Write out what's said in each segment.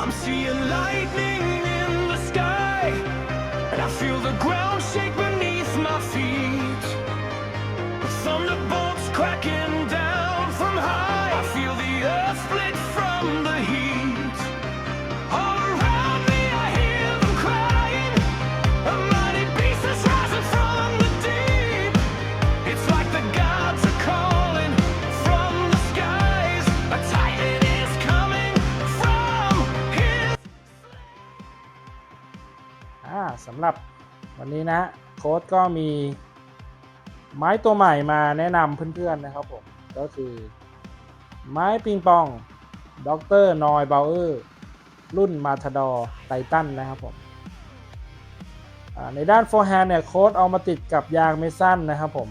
I'm seeing lightning in the sky, and I feel the ground shake beneath my feet. Thunderbolts สำหรับวันนี้นะโค้ดก็มีไม้ตัวใหม่มาแนะนำเพื่อนๆนะครับผม ก็คือไม้ปิงปองด็อกเตอร์นอยเบลเออร์รุ่นมาทดอไททันนะครับผมในด้านโฟร์แฮนด์เนี่ยโค้ดเอามาติดกับยางเมสันนะครับผม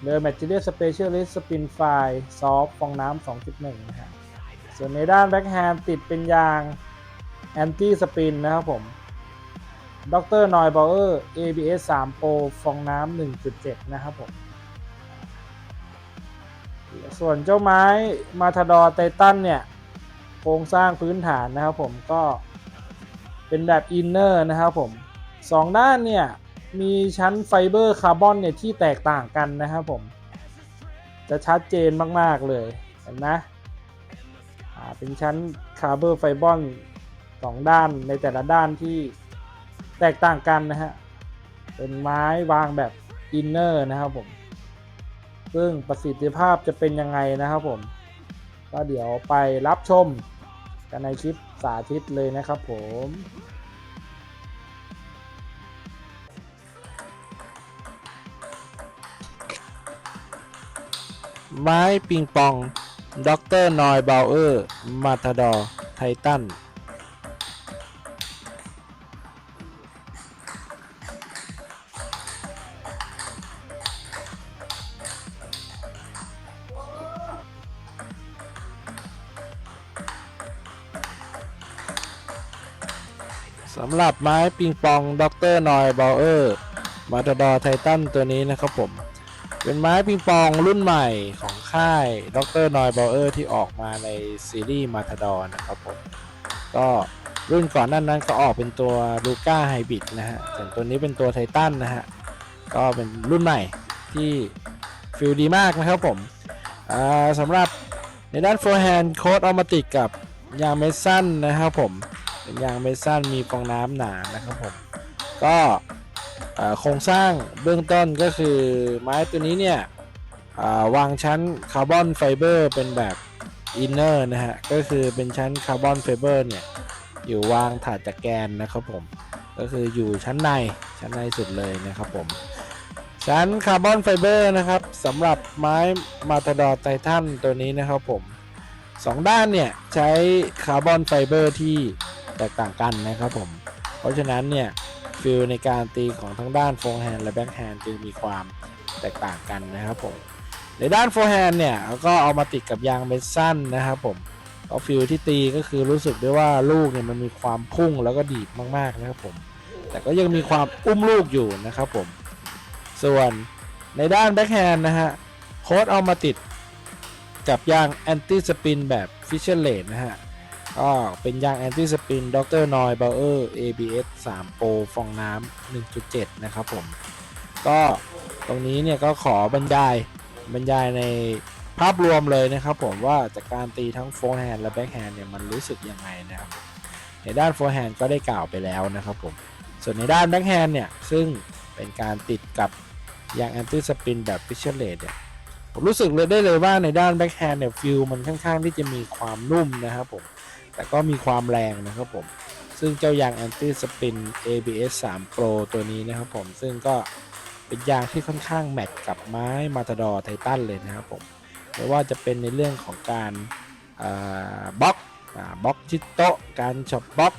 เรือแมทเ r ียลสเปเชียลิสสปินไฟซอฟฟองน้ำ2.1 นะฮะส่วนในด้านแบ็คแฮนด์ติดเป็นยางแอนตี้สปินนะครับผม ดรนอยบอเออร์ ABS 3 Pro ฟองน้ำ1.7 นะครับผม ส่วนเจ้าไม้มาทาดอไททันเนี่ย โครงสร้างพื้นฐานนะครับผมก็เป็นแบบอินเนอร์นะครับผมสองด้านเนี่ย มีชั้นไฟเบอร์คาร์บอนเนี่ย ที่แตกต่างกันนะครับผม จะชัดเจนมาก ๆ เลย เห็นไหมเป็นชั้นคาร์เบอร์ไฟบอนสองด้านในแต่ละด้านที่ แตกต่างกันนะฮะ เป็นไม้วางแบบอินเนอร์นะครับผม ซึ่งประสิทธิภาพจะเป็นยังไงนะครับผม ก็เดี๋ยวไปรับชมกันในคลิปสาธิตเลยนะครับผมไม้ปิงปองด็อกเตอร์นอยเบาเออร์ มาทาดอไททัน สำหรับไม้ปิงปองด็อกเตอร์นอยบอเออร์มาตาดอไททันตัวนี้นะครับผม เป็นไม้ปิงปองรุ่นใหม่ของค่ายด็อกเตอร์นอยบอเออร์ที่ออกมาในซีรีส์มาตาดอนะครับผม ก็รุ่นก่อนนั้นนั้นก็ออกเป็นตัวลูก้าไฮบริดนะฮะส่วนตัวนี้เป็นตัวไททันนะฮะ ก็เป็นรุ่นใหม่ที่ฟิลดีมากนะครับผมอ่าสำหรับในด้านโฟร์แฮนด์โค้ดเอมาติดกับยางเมสันนะครับผม ยางเมสันมีฟองน้ำหนานะครับผม ก็โครงสร้างเบื้องต้นก็คือไม้ตัวนี้เนี่ยวางชั้นคาร์บอนไฟเบอร์เป็นแบบอินเนอร์นะฮะ ก็คือเป็นชั้นคาร์บอนไฟเบอร์เนี่ย อยู่วางถัดจากแกนนะครับผม ก็คืออยู่ชั้นในชั้นในสุดเลยนะครับผม ชั้นคาร์บอนไฟเบอร์นะครับสำหรับไม้มาตาดอไททันตัวนี้นะครับผมสองด้านเนี่ย ใช้คาร์บอนไฟเบอร์ที่ แตกต่างกันนะครับผม เพราะฉะนั้นเนี่ยฟิลในการตีของทั้งด้านโฟร์แฮนด์และแบ็คแฮนด์จึงมีความแตกต่างกันนะครับผม ในด้านโฟร์แฮนด์เนี่ยก็เอามาติดกับยางเมสันนะครับผมก็ฟิลที่ตีก็คือรู้สึกได้ว่าลูกเนี่ยมันมีความพุ่งแล้วก็ดีดมากๆนะครับผม แต่ก็ยังมีความอุ้มลูกอยู่นะครับผม ส่วนในด้านแบ็คแฮนด์นะฮะโค้ดเอามาติดกับยางแอนตี้สปินแบบ Fisher l a d e นะฮะ ก็เป็นยางแอนตี้สปินดรนอยเบลเออร์ ABS 3 Pro ฟองน้ำ1.7 นะครับผม ก็ตรงนี้เนี่ยก็ขอบรรยายบรรยายในภาพรวมเลยนะครับผมว่าจากการตีทั้งโฟร์แฮนด์และแบ็คแฮนด์เนี่ยมันรู้สึกยังไงนะครับ ในด้านโฟร์แฮนด์ก็ได้กล่าวไปแล้วนะครับผม ส่วนในด้านแบ็คแฮนด์เนี่ย ซึ่งเป็นการติดกับยางแอนตี้สปินแบบ Fisher l a d e เนี่ยผมรู้สึกเลยได้เลยว่าในด้านแบ็คแฮนด์เนี่ยฟิลมันค่อนข้างที่จะมีความนุ่มนะครับผม แต่ก็มีความแรงนะครับผม ซึ่งเจ้ายาง Anti Spin ABS 3 Pro ตัวนี้นะครับผม ซึ่งก็เป็นยางที่ค่อนข้างแมทกับไม้มาตาดอไททันเลยนะครับผม ไม่ว่าจะเป็นในเรื่องของการบล็อกบล็อกชิดโต๊ะ การช็อปบล็อก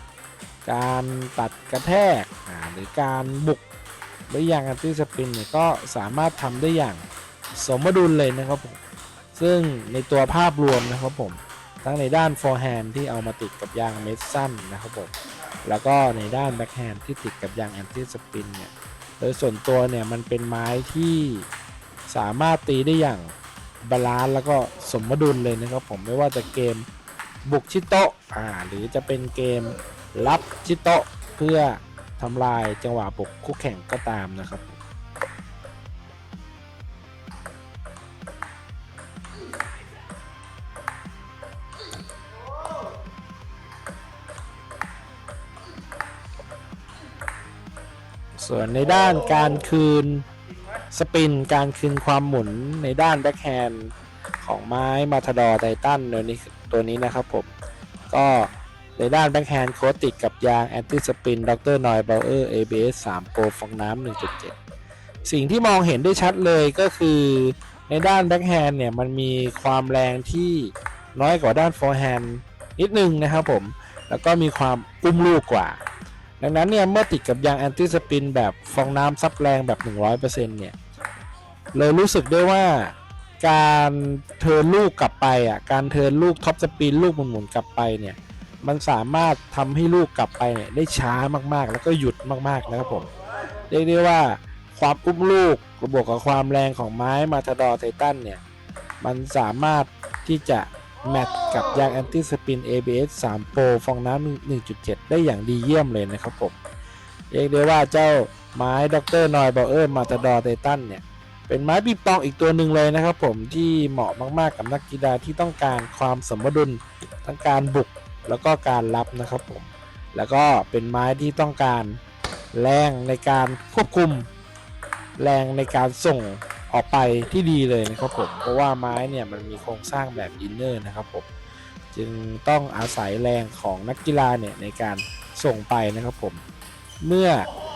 การตัดกระแทก หรือการบุกด้วยยาง Anti Spin เนี่ยก็สามารถทำได้อย่างสมดุลเลยนะครับผม ซึ่งในตัวภาพรวมนะครับผม ทั้งในด้าน forehand ที่เอามาติดกับยางเมสซันนะครับผมแล้วก็ในด้าน backhand ที่ติดกับยาง anti spin เนี่ยโดยส่วนตัวเนี่ยมันเป็นไม้ที่สามารถตีได้อย่างบาลานซ์แล้วก็สมดุลเลยนะครับผมไม่ว่าจะเกมบุกชิโตะอ่าหรือจะเป็นเกมรับชิโตะเพื่อทำลายจังหวะบุกคู่แข่งก็ตามนะครับ ส่วนในด้านการคืนสปินการคืนความหมุนในด้านแบ็คแฮนด์ของไม้มาทาดอไททันตัวนี้ตัวนี้นะครับผม ก็ในด้านแบ็คแฮนด์โค้ดติดกับยางแอนตี้สปินดรนอยเบลเออร์ ABS 3 Pro ฟองน้ำ1.7 สิ่งที่มองเห็นได้ชัดเลยก็คือในด้านแบ็คแฮนด์เนี่ยมันมีความแรงที่น้อยกว่าด้านฟอร์แฮนด์นิดนึงนะครับผม แล้วก็มีความอุ้มลูกกว่า ดังนั้นเนี่ยเมื่อติดกับยางแอนตี้สปินแบบฟองน้ำซับแรงแบบ 100%เนี่ยเลยรู้สึกได้ว่าการเทิร์นลูกกลับไปอะการเทิร์นลูกท็อปสปินลูกหมุนๆกลับไปเนี่ยมันสามารถทำให้ลูกกลับไปเนี่ยได้ช้ามากๆ แล้วก็หยุดมากๆนะครับผมเรียกได้ว่าความอุ้มลูกบวกกับความแรงของไม้มาทาดอไททันเนี่ยมันสามารถที่จะ แมทกับยางแอนตี้สปิน ABS 3 Pro ฟองน้ำ 1.7 ได้อย่างดีเยี่ยมเลยนะครับผม เรียกได้ว่าเจ้าไม้ด็อกเตอร์นอยบอเออร์มาตาดอไททันเนี่ย เป็นไม้ปีปองอีกตัวหนึ่งเลยนะครับผมที่เหมาะมากๆกับนักกีฬาที่ต้องการความสมดุลทั้งการบุกแล้วก็การรับนะครับผม แล้วก็เป็นไม้ที่ต้องการแรงในการควบคุม แรงในการส่ง ออกไปที่ดีเลยนะครับผมเพราะว่าไม้เนี่ยมันมีโครงสร้างแบบอินเนอร์นะครับผมจึงต้องอาศัยแรงของนักกีฬาเนี่ยในการส่งไปนะครับผมเมื่อ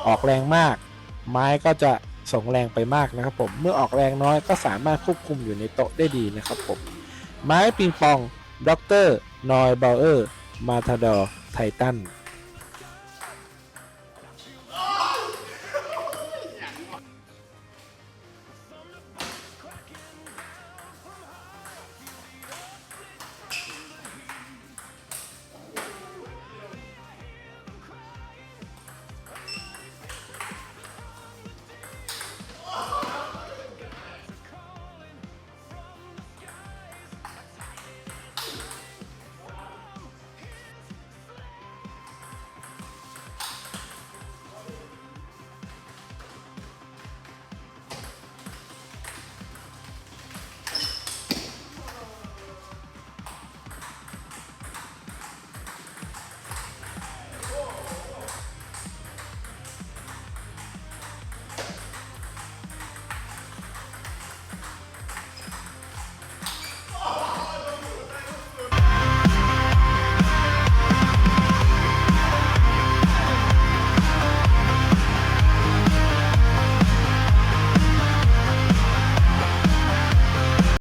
ออกแรงมากไม้ก็จะส่งแรงไปมากนะครับผมเมื่อออกแรงน้อยก็สามารถควบคุมอยู่ในโต๊ะได้ดีนะครับผมไม้ปิงปองดรนอยเบลเออร์มาทาดอไททัน